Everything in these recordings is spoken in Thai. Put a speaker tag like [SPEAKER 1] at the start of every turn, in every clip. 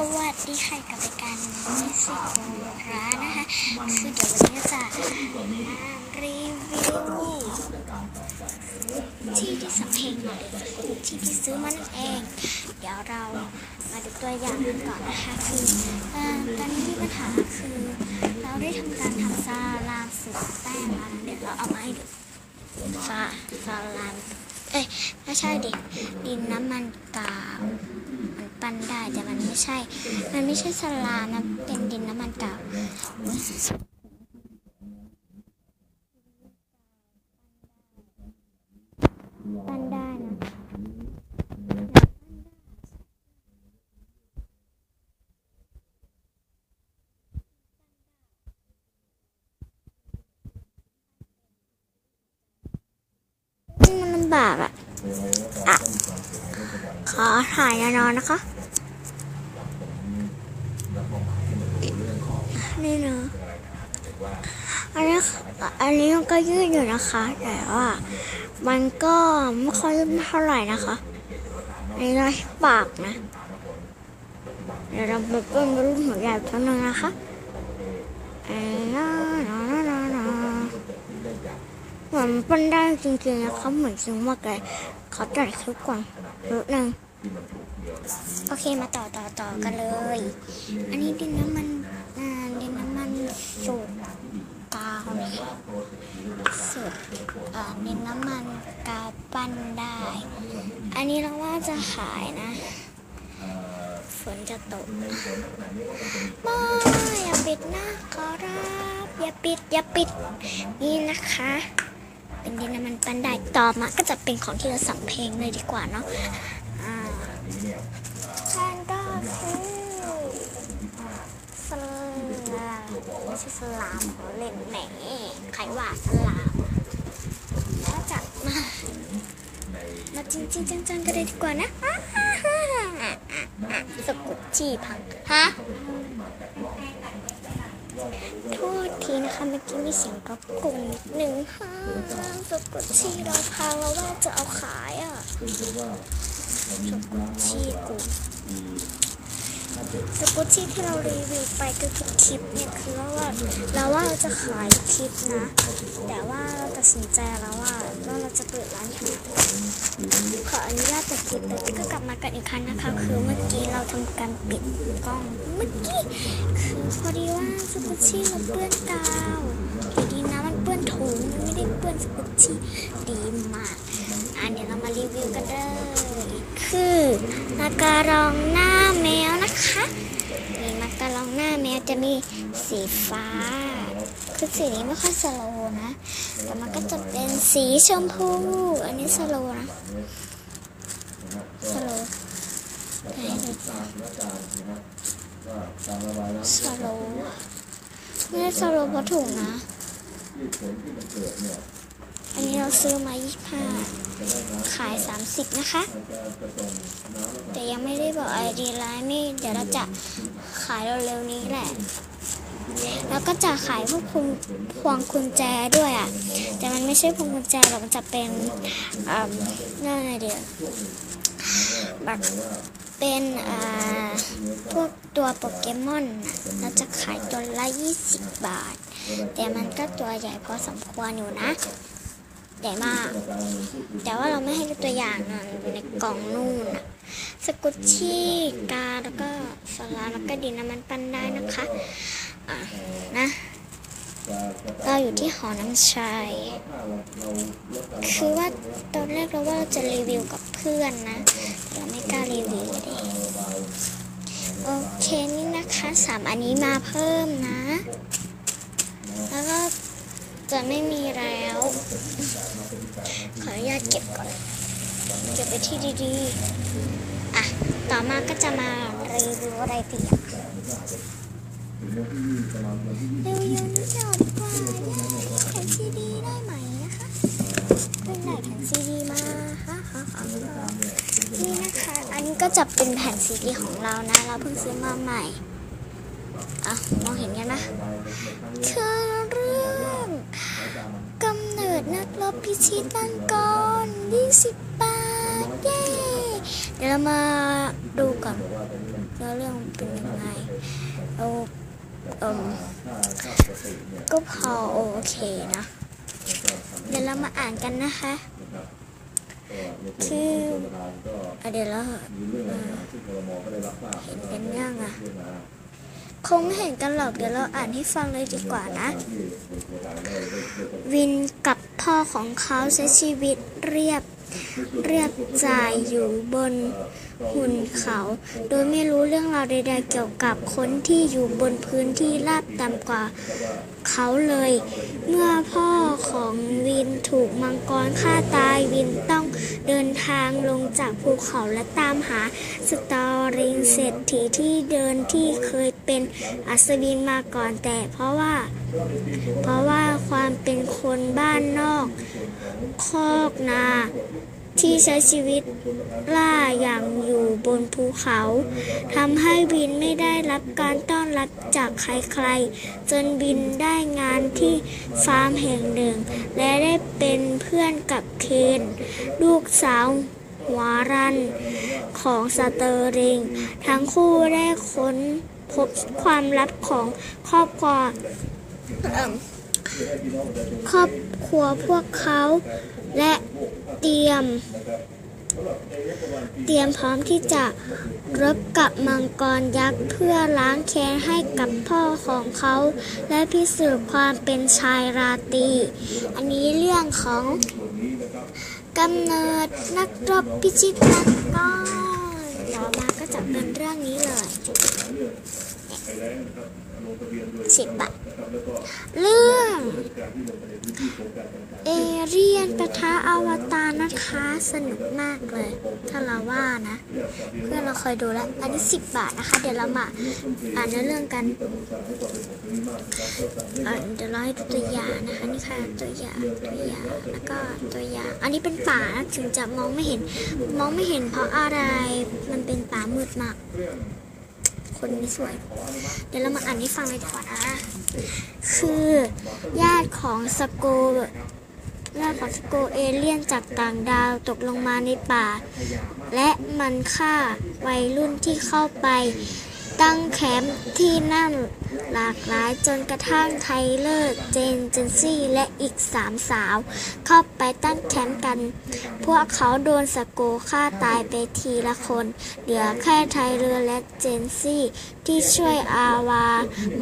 [SPEAKER 1] สวัสดีค่ะกับรายการมิสิโกร้านนะคะ คือเดี๋ยววันนี้จะรีวิวที่ที่สำเพ็งหน่อยที่ที่ซื้อมันเอง เดี๋ยวเรามาดูตัวอย่างกันก่อนนะคะคืออ่อตอนนี้มีปัญหาคือ เราได้ทำการทำซาลามสูตรแป้งมาเดี๋ยวเราเอามาให้ดูซาซาลามเอ้ยไม่ใช่ดิดินน้ำมันกาว ปั้นได้แต่มันไม่ใช่ มันไม่ใช่สลามนะ เป็นดินน้ำมันเก่าปั้นได้นะมันลำบากอะ ขอถ่ายนอนนะคะ นี่นะอันนี้อันนี้มันก็ยืดอยู่นะคะ แต่ว่ามันก็ไม่ค่อยยืดเท่าไหร่นะคะอันนี้เราปากนะ เดี๋ยวเราไปเปิ้ลรุ่นหัวใหญ่เท่านั้นะคะเอ้ยนะนะนะนเหมือนปั้นได้จริงๆนะคะเหมือนจริงมากเลย ขอตัดคลิปก่อนนิดนึงโอเคมาต่อต่อต่อกันเลย อันนี้ดินน้ำมันอ่าดินน้ำมันสูตรกาวสูตรอ่าดินน้ำมันกาวปั้นได้ อันนี้เราว่าจะขายนะฝนจะตกไม่อย่าปิดนะขอรับ อย่าปิดอย่าปิดนี่นะคะ เป็นดินน้ำมันปั้นได้ต่อมาก็จะเป็นของที่เราสัมเพลงเลยดีกว่าเนาะอ่าท่านก็คือสลามไม่ใช่สลามเขาเล่นแหมใครว่าสลามก็จะมามาจริงจริงจังๆกันเลยดีกว่านะสกุดจี้พังฮะ ทีนะคะเมื่อกี้มีเสียงรบกวนนิดหนึ่งฮ่าสะกุดจี้เราพังแล้วว่าจะเอาขายอะชีกู สกุตชี่ที่เรารีวิวไปทุกคลิปเนี่ยคือว่าเราว่าเราจะขายคลิปนะ แต่ว่าเราตัดสินใจแล้วว่าว่าเราจะเปิดร้านขายขออนุญาตตัดคลิปแต่ก็กลับมากันอีกครั้งนะคะ คือเมื่อกี้เราทำการปิดกล้องเมื่อกี้คือพอดีว่าสกุตชี่มันเปื้อนกาวดีนะมันเปื้อนถุงมันไม่ได้เปื้อนสกุตชี่ดีมากอะเดี๋ยวเรามารีวิวกันเลยคือมาการองหน้าแมว นะคะมีมาการองหน้าแมวจะมีสีฟ้า คือสีนี้ไม่ค่อยสโลนะ แต่มันก็จะเป็นสีชมพู อันนี้สโลนะสโลสโลไม่ได้สโลเพราะถุงนะ อันนี้เราซื้อมา25ขาย30นะคะ ยังไม่ได้บอกไอดีไลน์ไม่เดี๋ยวเราจะขายเร็วๆนี้แหละ แล้วก็จะขายพวกพวงพวงกุญแจด้วยอะ แต่มันไม่ใช่พวงกุญแจหรอกมันจะเป็นอ่าเรื่ออะไรเดียวแบบเป็นอ่าพวกตัวโปเกมอนเราจะขายตัวละ 20 บาท แต่มันก็ตัวใหญ่พอสมควรอยู่นะใหญ่มาก แต่ว่าเราไม่ให้ตัวอย่างนะในกล่องนู่นน่ะ สกุชชี่กาแล้วก็สลาแล้วก็ดินน้ำมันปั้นได้นะคะอะนะเราอยู่ที่หอน้ำชัยคือว่าตอนแรกเราว่าเราจะรีวิวกับเพื่อนนะแต่เราไม่กล้ารีวิวเลยโอเคนี่นะคะสามอันนี้มาเพิ่มนะ แล้วก็จะไม่มีแล้ว ขออนุญาตเก็บก่อน เก็บไปที่ดีๆ ต่อมาก็จะมารีวิวอะไรตีอะเร็วๆนี้จะออกดีกว่าแผ่นซีดีได้ไหมนะคะเพิ่งได้แผ่นซีดีมาฮ่าฮ่าฮ่านี่นะคะ อันนี้ก็จะเป็นแผ่นซีดีของเรานะ เราเพิ่งซื้อมาใหม่อะมองเห็นกันนะคือเรื่องกำเนิดนักรบพิชิตลังกร20บาทเย้เดี๋ยวเรามาดูก่อนเนื้อเรื่องเป็นยังไงเราเอมก็พอโอเคนะ เดี๋ยวเรามาอ่านกันนะคะ คืออะเดี๋ยวเราเอ่อเห็นกันยังอะคงไม่เห็นกันหรอกเดี๋ยวเราอ่านให้ฟังเลยดีกว่านะ วินกับพ่อของเขาใช้ชีวิตเรียบ เรียบจ่ายอยู่บนหุ่นเขา โดยไม่รู้เรื่องราวใดๆเกี่ยวกับคนที่อยู่บนพื้นที่ราบต่ำกว่าเขาเลย เมื่อพ่อของวินถูกมังกรฆ่าตายวินต้องเดินทางลงจากภูเขาและตามหาสตอริงเศรษฐีที่เดินที่เคยเป็นอัศวินมาก่อนแต่เพราะว่า เพราะว่าความเป็นคนบ้านนอก คอกนา ที่ใช้ชีวิตล่าอย่างอยู่บนภูเขาทำให้วินไม่ได้รับการต้อนรับจากใครๆ จนวินได้งานที่ฟาร์มแห่งหนึ่ง และได้เป็นเพื่อนกับเคนลูกสาวหัวรันของสเตอร์ริง ทั้งคู่ได้ค้นพบความลับของครอบครัว ครอบครัวพวกเขาและเตรียม เตรียมพร้อมที่จะรบกับมังกรยักษ์เพื่อล้างแค้นให้กับพ่อของเขา และพิสูจน์ความเป็นชายราตรีอันนี้เรื่องของกำเนิดนักรบพิชิตมังกรต่อมาก็จะเป็นเรื่องนี้เลย สิบบาทเรื่อง เอเรียนปะทะอวตารนะคะ สนุกมากเลย ถ้าเราว่านะ เพื่อนเราเคยดูแล้ว อันนี้สิบบาทนะคะ เดี๋ยวเรามาอ่านเนื้อเรื่องกันเดี๋ยวเราให้ดูตัวอย่างนะคะนี่ค่ะตัวอย่างตัวอย่างแล้วก็ตัวอย่าง อันนี้เป็นป่านะถึงจะมองไม่เห็น มองไม่เห็นเพราะอะไรมันเป็นป่ามืดมาก คนนี้สวย เดี๋ยวเรามาอ่านให้ฟังเลยดีกว่านะคือญาติของสโกญาติของสโกเอเลี่ยนจากต่างดาวตกลงมาในป่า และมันฆ่าวัยรุ่นที่เข้าไป ตั้งแคมป์ที่นั่นหลากหลายจนกระทั่งไทเลอร์ เจนเจนซี่และอีกสามสาว เข้าไปตั้งแคมป์กัน พวกเขาโดนสโกฆ่าตายไปทีละคน เหลือแค่ไทเลอร์และเจนซี่ ที่ช่วยอาวา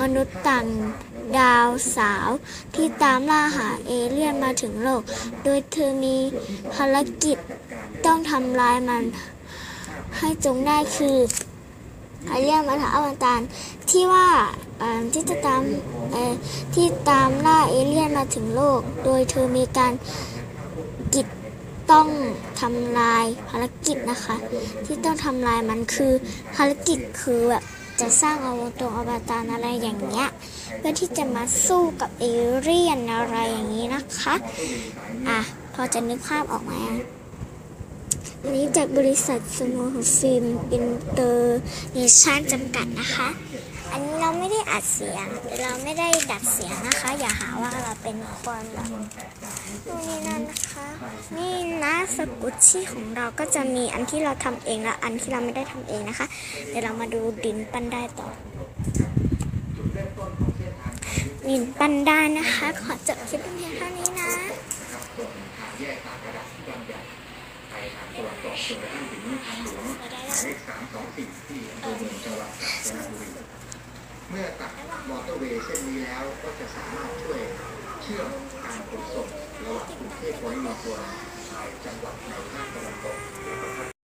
[SPEAKER 1] มนุษย์ต่างดาวสาวที่ตามล่าหาเอเลี่ยนมาถึงโลก โดยเธอมีภารกิจต้องทำลายมันให้จงได้คือ เอเลี่ยนมาถาอวตารที่ว่าที่จะตามที่ตามล่าเอเลี่ยนมาถึงโลก โดยเธอมีการกิจต้องทำลายภารกิจนะคะ ที่ต้องทำลายมันคือภารกิจคือแบบจะสร้างอวตารอวตารอะไรอย่างเงี้ยเพื่อที่จะมาสู้กับเอเลี่ยนอะไรอย่างนี้นะคะ อะ พอจะนึกภาพออกไหม อันนี้จากบริษัทสโมฮฟิล์มอินเตอร์เนชั่นจำกัดนะคะ อันนี้เราไม่ได้อัดเสียง เราไม่ได้ดัดเสียงนะคะ อย่าหาว่าเราเป็นคนแบบนู่นนี่นั่นนะคะ นี่นะสกุชชี่ของเราก็จะมีอันที่เราทำเองและอันที่เราไม่ได้ทำเองนะคะ เดี๋ยวเรามาดูดินปั้นได้ต่อนินปั้นได้นะคะ ขอจบคลิปเพียงเท่านี้ สอบสวนกระทั่งถึงทางหลวงหมาย
[SPEAKER 2] เลขสามสองสี่ที่อำเภอเมืองจังหวัด
[SPEAKER 1] กาญจนบุรีเมื่อ
[SPEAKER 2] ตัดมอเตอร์เวย์เส้นนี้แล้วก็จะสามารถช่วยเชื่อมการขนส่งระหว่างกรุงเทพไว้ในตัวจังหวัดในภาคตะวันตก